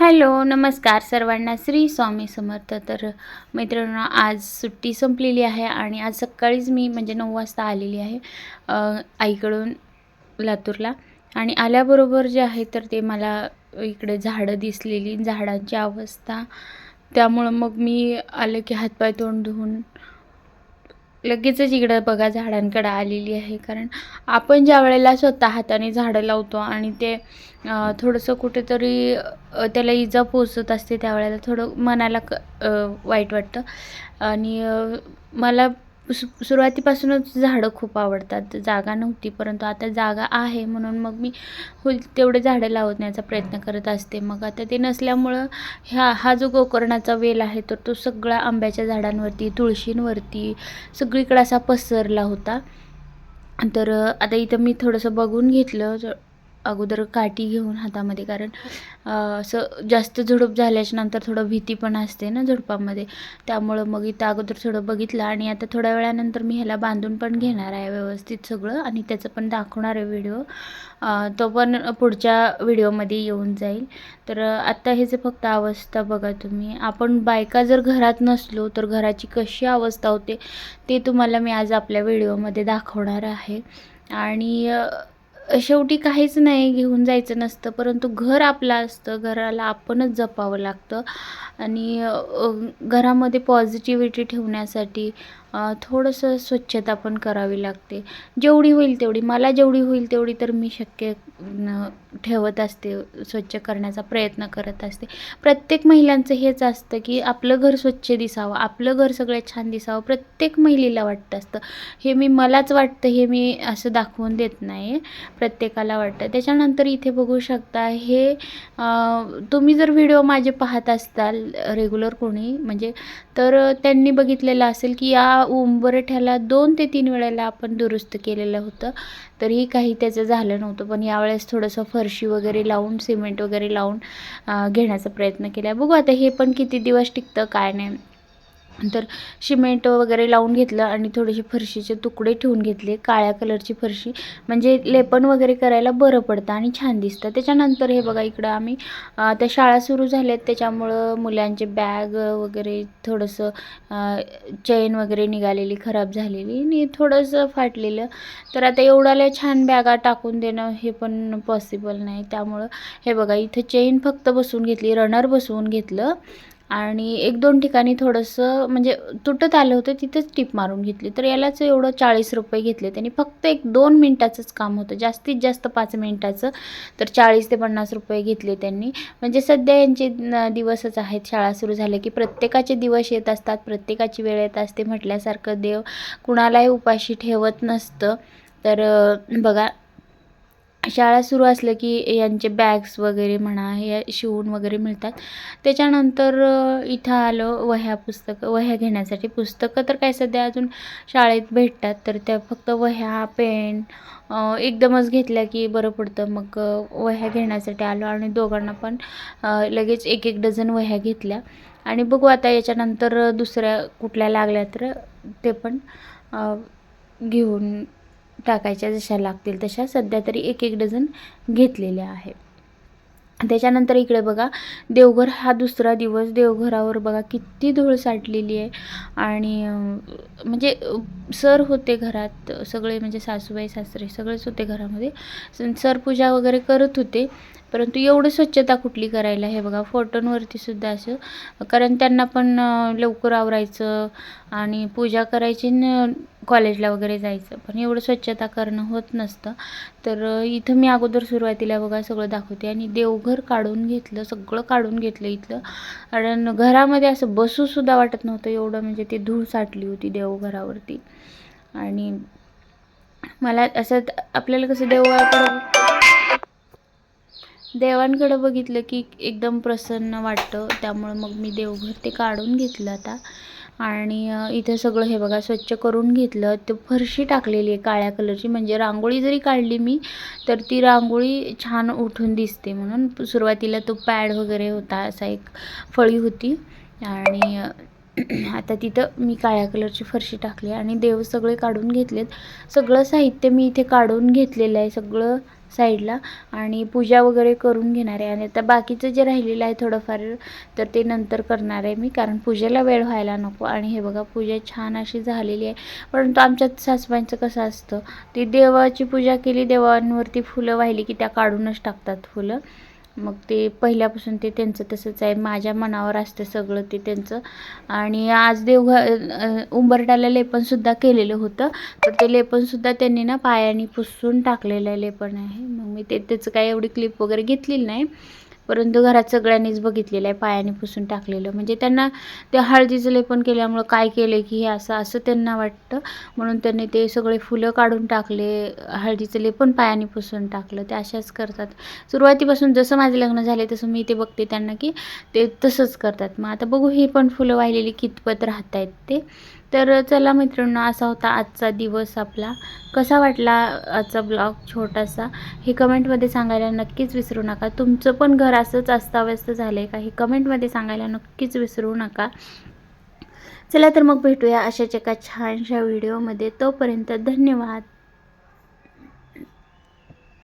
Hello नमस्कार सर्वांना. श्री स्वामी समर्थ. तर मित्रांनो आज सुट्टी संपलेली आहे आणि आज सकाळीच मी म्हणजे नऊ वाजता आलेली आहे आईकडून लातूरला. आणि आल्याबरोबर जे आहे तर ते मला इकडे झाडं दिसलेली झाडांची अवस्था. त्यामुळं मग मी आलं की हातपाय तोंड धुवून लगेचच इकडं बघा झाडांकडे आलेली आहे. कारण आपण ज्या वेळेला स्वतः हाताने झाडं लावतो आणि ते थोडंसं कुठेतरी त्याला इजा पोचत असते त्यावेळेला थोडं मनाला क वाईट वाटतं. आणि मला सु सुरुवातीपासूनच झाडं खूप आवडतात. जागा नव्हती परंतु आता जागा आहे म्हणून मग मी होईल तेवढे झाडं लावण्याचा प्रयत्न करत असते. मग आता ते नसल्यामुळं ह्या हा जो गोकर्णाचा वेल आहे तर तो सगळा आंब्याच्या झाडांवरती तुळशींवरती सगळीकडे असा पसरला होता. तर आता इथं मी थोडंसं बघून घेतलं. अगोदर काठी घेऊन हातामध्ये कारण असं जास्त झुडूप झाल्याच्यानंतर थोडं भीती पण असते ना झुडपामध्ये. त्यामुळं मग इथं अगोदर थोडं बघितलं आणि आता थोड्या वेळानंतर मी ह्याला बांधून पण घेणार आहे व्यवस्थित सगळं आणि त्याचं पण दाखवणार आहे व्हिडिओ. तो पण पुढच्या व्हिडिओमध्ये येऊन जाईल. तर आत्ता आत्ता ह्याचं फक्त अवस्था बघा तुम्ही. आपण बायका जर घरात नसलो तर घराची कशी अवस्था होते ते तुम्हाला मी आज आपल्या व्हिडिओमध्ये दाखवणार आहे. आणि शेवटी काहीच नाही घेऊन जायचं नसतं परंतु घर आपलं असतं. घराला आपणच जपावं लागतं. आणि घरामध्ये पॉझिटिव्हिटी ठेवण्यासाठी थोडंसं स्वच्छता पण करावी लागते. जेवढी होईल तेवढी. मला जेवढी होईल तेवढी तर मी शक्य न ठेवत असते स्वच्छ करण्याचा प्रयत्न करत असते. प्रत्येक महिलांचं हेच असतं की आपलं घर स्वच्छ दिसावं आपलं घर सगळ्यात छान दिसावं प्रत्येक महिलेला वाटतं असतं. हे मी मलाच वाटतं हे मी असं दाखवून देत नाही प्रत्येकाला वाटतं. त्याच्यानंतर इथे बघू शकता हे तुम्ही जर व्हिडिओ माझे पाहत असताल रेग्युलर कोणी म्हणजे तर त्यांनी बघितलेलं असेल की या उंबरठ्याला दोन ते तीन वेळेला आपण दुरुस्त केलेलं होतं. तरीही काही त्याचं झालं नव्हतं. पण यावेळेस थोडंसं फरशी वगैरे लावून सिमेंट वगैरे लावून घेण्याचा प्रयत्न केला. बघू आता हे पण किती दिवस टिकतं काय नाही. तर सिमेंट वगैरे लावून घेतलं आणि थोडेसे फरशीचे तुकडे ठेवून घेतले काळ्या कलरची फरशी. म्हणजे लेपन वगैरे करायला बरं पडतं आणि छान दिसतं. त्याच्यानंतर हे बघा इकडं आम्ही त्या शाळा सुरू झाल्यात. त्याच्यामुळं मुलांचे बॅग वगैरे थोडंसं चेन वगैरे निघालेली खराब झालेली आणि थोडंसं फाटलेलं. तर आता एवढ्याला छान बॅगा टाकून देणं हे पण पॉसिबल नाही. त्यामुळं हे बघा इथं चेन फक्त बसवून घेतली रनर बसवून घेतलं. आणि एक दोन ठिकाणी थोडंसं म्हणजे तुटत आलं होतं तिथंच टिप मारून घेतली. तर यालाच एवढं चाळीस रुपये घेतले त्यांनी फक्त एक दोन मिनटाचंच काम होतं. जास्तीत जास्त पाच मिनटाचं तर चाळीस ते पन्नास रुपये घेतले त्यांनी. म्हणजे सध्या यांचे दिवसच आहेत. शाळा सुरू झाल्या की प्रत्येकाचे दिवस येत असतात प्रत्येकाची वेळ येत असते म्हटल्यासारखं देव कुणालाही उपाशी ठेवत नसतं. तर बघा शाळा सुरू असलं की यांचे बॅग्स वगैरे म्हणा हे शिवून वगैरे मिळतात. त्याच्यानंतर इथं आलं वह्या पुस्तकं वह्या घेण्यासाठी पुस्तकं तर काय सध्या अजून शाळेत भेटतात तर त्या फक्त वह्या पेन एकदमच घेतल्या की बरं पडतं. मग वह्या घेण्यासाठी आलो आणि दोघांना पण लगेच एक एक डझन वह्या घेतल्या. आणि बघू आता याच्यानंतर दुसऱ्या कुठल्या लागल्या तर ते पण घेऊन टाकायच्या जशा लागतील तशा. सध्या तरी एक एक डझन घेतलेल्या आहे. त्याच्यानंतर इकडे बघा देवघर हा दुसरा दिवस. देवघरावर बघा किती धूळ साठलेली आहे. आणि म्हणजे सर होते घरात सगळे म्हणजे सासूबाई सासरे सगळेच होते घरामध्ये. सर पूजा वगैरे करत होते. परंतु एवढं स्वच्छता कुठली करायला? हे बघा फोटोंवरती सुद्धा असं कारण त्यांना पण लवकर आवरायचं आणि पूजा करायची न कॉलेजला वगैरे जायचं. पण एवढं स्वच्छता करणं होत नसतं. तर इथं मी अगोदर सुरुवातीला बघा सगळं दाखवते आणि देवघर काढून घेतलं सगळं काढून घेतलं इथलं. कारण घरामध्ये असं बसूसुद्धा वाटत नव्हतं एवढं म्हणजे ती धूळ साठली होती देवघरावरती. आणि मला असं आपल्याला कसं देवळाकडं देवांकडं बघितलं की एकदम प्रसन्न वाटतं. त्यामुळं मग मी देवघर ते काढून घेतलं आता. आणि इथे सगळं हे बघा स्वच्छ करून घेतलं. ते फरशी टाकलेली आहे काळ्या कलरची. म्हणजे रांगोळी जरी काढली मी तर ती रांगोळी छान उठून दिसते म्हणून. सुरुवातीला तो पॅड वगैरे होता असा एक फळी होती. आणि आता तिथं मी काळ्या कलरची फरशी टाकली आणि देव सगळे काढून घेतलेत. सगळं साहित्य मी इथे काढून घेतलेलं आहे सगळं साईडला आणि पूजा वगैरे करून घेणार आहे. आणि आता बाकीचं जे राहिलेलं आहे थोडंफार तर ते नंतर करणार आहे मी कारण पूजेला वेळ व्हायला नको आणि हे बघा पूजा छान अशी झालेली आहे. परंतु आमच्यात सासबाईंचं कसं असतं ती देवाची पूजा केली देवांवरती फुलं वाहिली की त्या काढूनच टाकतात फुलं. मग ते पहिल्यापासून ते त्यांचं तसंच आहे. माझ्या मनावर असतं सगळं ते त्यांचं. आणि आज देवघ उंबरट्याला लेपनसुद्धा केलेलं होतं. तर ते लेपनसुद्धा त्यांनी ना पायाने पुसून टाकलेलं आहे लेपन आहे. मग मी ते त्याचं काही एवढी क्लिप वगैरे घेतलेली नाही. परंतु घरात सगळ्यांनीच बघितलेलं आहे पायाने पुसून टाकलेलं. म्हणजे त्यांना ते हळदीचं लेपन केल्यामुळं काय केलं की हे असं असं त्यांना वाटतं. म्हणून त्यांनी ते सगळे फुलं काढून टाकले हळदीचं लेपन पायाने पुसून टाकलं. ते अशाच करतात. सुरुवातीपासून जसं माझे लग्न झाले तसं मी ते बघते त्यांना की ते तसंच करतात. मग आता बघू ही पण फुलं वाहिलेली कितपत राहत आहेत ते. तर चला मित्रांनो असा होता आजचा दिवस आपला. कसा वाटला आजचा ब्लॉग छोटासा? हे कमेंटमध्ये सांगायला नक्कीच विसरू नका. तुमचं पण घर असंच अस्ताव्यस्त झालं आहे का? हे कमेंटमध्ये सांगायला नक्कीच विसरू नका. चला तर मग भेटूया अशाच एका छानशा व्हिडिओमध्ये. तोपर्यंत धन्यवाद.